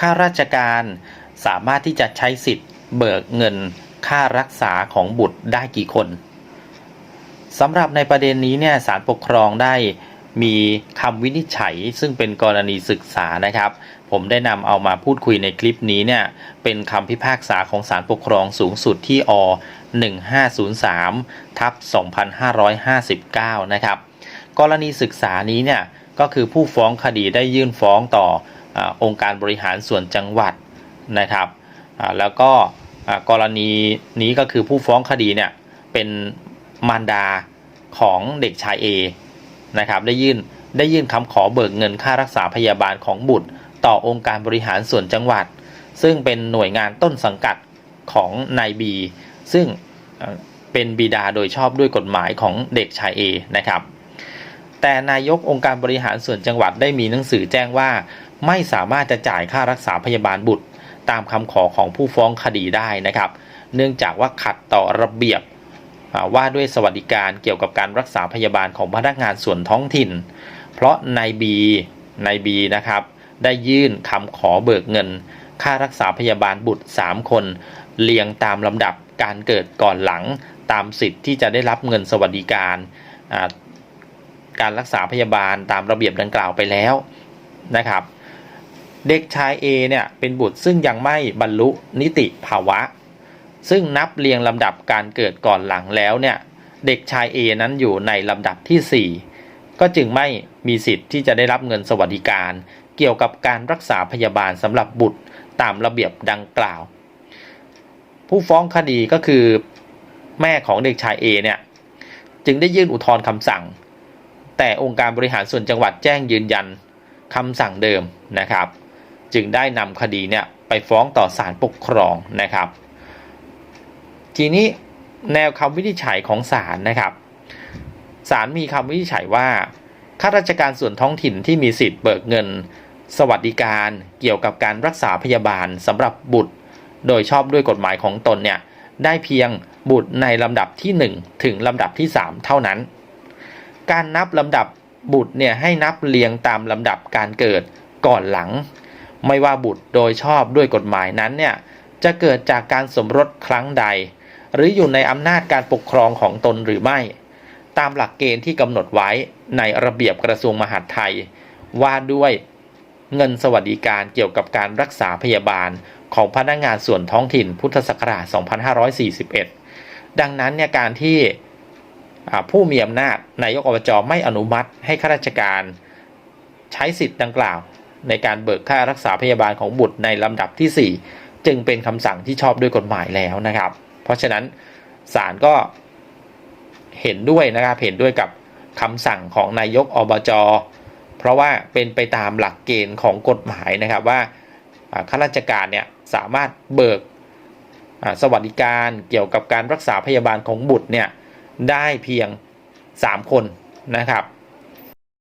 ข้าราชการสามารถที่จะใช้สิทธิ์เบิกเงินค่ารักษาของบุตรได้กี่คนสำหรับในประเด็นนี้เนี่ยศาลปกครองได้มีคำวินิจฉัยซึ่งเป็นกรณีศึกษานะครับ ผมได้นำเอามาพูดคุยในคลิปนี้เนี่ยเป็นคำพิพากษาของศาลปกครองสูงสุดที่อ1503ทับ2559 นะครับ กรณีศึกษานี้เนี่ยก็คือผู้ฟ้องคดีได้ยื่นฟ้องต่อ องค์การบริหารส่วนจังหวัดนะครับแล้วก็กรณีนี้ก็คือผู้ฟ้องคดีเนี่ยเป็นมารดาของเด็กชาย A นะครับได้ยื่นได้ยื่นคำขอเบิกเงินค่ารักษาพยาบาลของบุตร ต่อองค์การบริหารส่วนจังหวัด ซึ่งเป็นหน่วยงานต้นสังกัดของนายบีซึ่งเอ่อเป็นบิดาโดยชอบด้วยกฎหมายของเด็กชาย A นะครับแต่นายกองค์การบริหารส่วนจังหวัดได้มีหนังสือแจ้งว่า ไม่สามารถจะจ่ายค่ารักษาพยาบาลบุตร ตามคำขอของผู้ฟ้องคดีได้นะครับ เนื่องจากว่าขัดต่อระเบียบว่าด้วยสวัสดิการเกี่ยวกับการรักษาพยาบาลของพนักงานส่วนท้องถิ่น เพราะนายบีนายบีนะครับ ได้ยื่นคำขอเบิกเงิน ค่ารักษาพยาบาลบุตร 3 คน เรียงตามลำดับการเกิดก่อนหลังตามสิทธิ์ที่จะได้รับเงินสวัสดิการ การรักษาพยาบาลตามระเบียบดังกล่าวไปแล้วนะครับ เด็กชาย A เนี่ยเป็นบุตรซึ่งยังไม่บรรลุนิติภาวะ ซึ่งนับเรียงลำดับการเกิดก่อนหลังแล้วเนี่ยเด็กชาย A นั้นอยู่ในลำดับทีสี่ 4 ก็จึงไม่มีสิทธิ์ที่จะได้รับเงินสวัสดิการ เกี่ยวกับการรักษาพยาบาลสำหรับบุตรตามระเบียบดังกล่าว ผู้ฟ้องคดีก็คือแม่ของเด็กชาย A เนี่ยจึงได้ยื่นอุทธรณ์คำสั่ง แต่องค์การบริหารส่วนจังหวัดแจ้งยืนยันคำสั่งเดิมนะครับ จึงได้นำคดีเนี่ยไปฟ้องต่อศาลปกครองนะครับ ทีนี้แนวคำวินิจฉัยของศาลนะครับศาลมีคำวินิจฉัยว่าข้าราชการส่วนท้องถิ่นที่มีสิทธิ์เบิกเงิน สวัสดิการเกี่ยวกับการรักษาพยาบาลสำหรับบุตร โดยชอบด้วยกฎหมายของตนเนี่ยได้เพียงบุตรในลำดับที่ 1 ถึงลำดับที่ 3 เท่านั้น การนับลำดับบุตรเนี่ยให้นับเรียงตามลำดับการเกิดก่อนหลัง ไม่ว่าบุตรโดยชอบด้วยกฎหมายนั้นเนี่ยจะเกิดจากการสมรสครั้งใด หรืออยู่ในอำนาจการปกครองของตนหรือไม่ ตามหลักเกณฑ์ที่กำหนดไว้ในระเบียบกระทรวงมหาดไทย ว่าด้วยเงินสวัสดิการเกี่ยวกับการรักษาพยาบาลของพนักงานส่วนท้องถิ่นพุทธศักราช 2541 ดังนั้นเนี่ยการที่ผู้มีอำนาจนายกอบจไม่อนุมัติให้ข้าราชการ ใช้สิทธิ์ดังกล่าว ในการเบิกค่ารักษาพยาบาลของบุตรในลำดับที่ 4 จึงเป็นคำสั่งที่ชอบด้วยกฎหมายแล้วนะครับ เพราะฉะนั้นศาลก็เห็นด้วยนะครับเห็นด้วยกับคำสั่งของนายกอบจเพราะว่าเป็นไปตามหลักเกณฑ์ของกฎหมายนะครับว่าข้าราชการเนี่ยสามารถเบิกสวัสดิการเกี่ยวกับการรักษาพยาบาลของบุตรเนี่ยได้เพียง 3 คนนะครับ